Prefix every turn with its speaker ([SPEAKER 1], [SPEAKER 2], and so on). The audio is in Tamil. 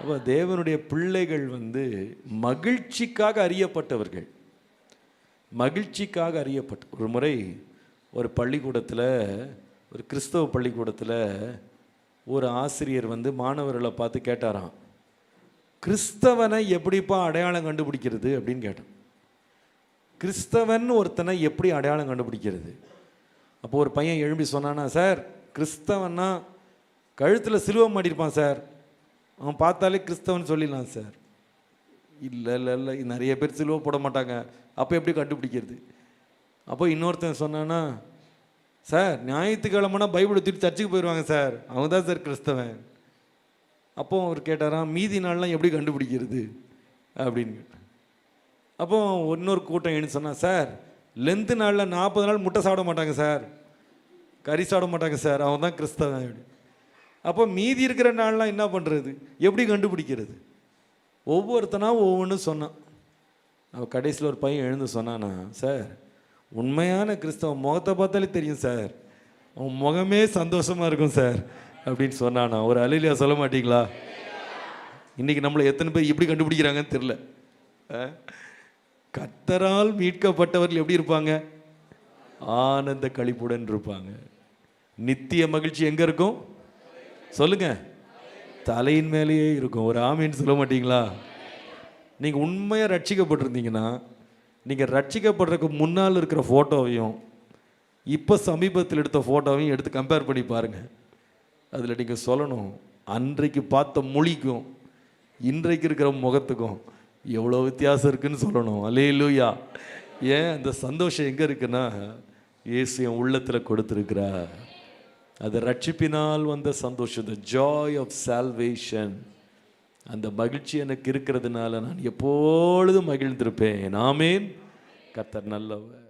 [SPEAKER 1] அப்போ தேவனுடைய பிள்ளைகள் வந்து மகிழ்ச்சிக்காக அறியப்பட்டவர்கள். மகிழ்ச்சிக்காக அறியப்பட்ட ஒரு முறை ஒரு பள்ளிக்கூடத்தில் ஒரு கிறிஸ்தவ பள்ளிக்கூடத்தில் ஒரு ஆசிரியர் வந்து மாணவர்களை பார்த்து கேட்டாராம் கிறிஸ்தவனை எப்படிப்பா அடையாளம் கண்டுபிடிக்கிறது? அப்படின்னு கேட்டான். கிறிஸ்தவன் ஒருத்தனை எப்படி அடையாளம் கண்டுபிடிக்கிறது? அப்போது ஒரு பையன் எழும்பி சொன்னானா சார் கிறிஸ்தவன்னா கழுத்தில் சிலுவம் மாட்டியிருப்பான் சார். அவன் பார்த்தாலே கிறிஸ்தவன் சொல்லிடலாம் சார். இல்லை இல்லை இல்லை. நிறைய பேர் சிலுவை போட மாட்டாங்க. அப்போ எப்படி கண்டுபிடிக்கிறது? அப்போ இன்னொருத்தன் சொன்னான்னா சார் ஞாயிற்றுக்கிழமைனா பைபிளை தூக்கி சர்ச்சுக்கு போயிடுவாங்க சார். அவங்க தான் சார் கிறிஸ்தவன். அப்போ அவர் கேட்டாராம் மீதி நாள்லாம் எப்படி கண்டுபிடிக்கிறது? அப்படின்னு அப்போ இன்னொரு கூட்டம் என்ன சொன்னா சார் லென்த்து நாளில் நாற்பது நாள் முட்டை சாப்பிட மாட்டாங்க சார். கறி சாப்பிட மாட்டாங்க சார். அவன் தான் கிறிஸ்தவன். அப்படி அப்போ மீதி இருக்கிற நாள்லாம் என்ன பண்ணுறது எப்படி கண்டுபிடிக்கிறது? ஒவ்வொருத்தனா ஒவ்வொன்றும் சொன்னான். அவன் கடைசியில் ஒரு பையன் எழுந்து சொன்னானா சார் உண்மையான கிறிஸ்தவ முகத்தை பார்த்தாலே தெரியும் சார். அவன் முகமே சந்தோஷமாக இருக்கும் சார். அப்படின்னு சொன்னானா. ஒரு அலிலியா சொல்ல மாட்டீங்களா? இன்றைக்கி நம்மளை எத்தனை பேர் எப்படி கண்டுபிடிக்கிறாங்கன்னு தெரில கத்தரால் மீட்கப்பட்டவர்கள் எப்படி இருப்பாங்க? ஆனந்த கழிப்புடன் இருப்பாங்க. நித்திய மகிழ்ச்சி எங்கே இருக்கும்? சொல்லுங்க. தலையின் மேலேயே இருக்கும். ஒரு ஆமின்னு சொல்ல மாட்டீங்களா? நீங்கள் உண்மையாக ரட்சிக்கப்பட்டிருந்தீங்கன்னா நீங்கள் ரட்சிக்கப்படுறதுக்கு முன்னால் இருக்கிற ஃபோட்டோவையும் இப்போ சமீபத்தில் எடுத்த ஃபோட்டோவையும் எடுத்து கம்பேர் பண்ணி பாருங்கள் அதில் நீங்கள் சொல்லணும் அன்றைக்கு பார்த்த மொழிக்கும் இன்றைக்கு இருக்கிற முகத்துக்கும் எவ்வளோ வித்தியாசம் இருக்குன்னு சொல்லணும். அலேலூயா ஏன்? அந்த சந்தோஷம் எங்கே இருக்குன்னா இயேசு என் உள்ளத்தில் கொடுத்துருக்குறா அது ரட்சிப்பினால் வந்த சந்தோஷம் த ஜாய் ஆஃப் சால்வேஷன் அந்த மகிழ்ச்சி எனக்கு இருக்கிறதுனால நான் எப்பொழுதும் மகிழ்ந்திருப்பேன். ஆமேன். கத்தர் நல்லவர்.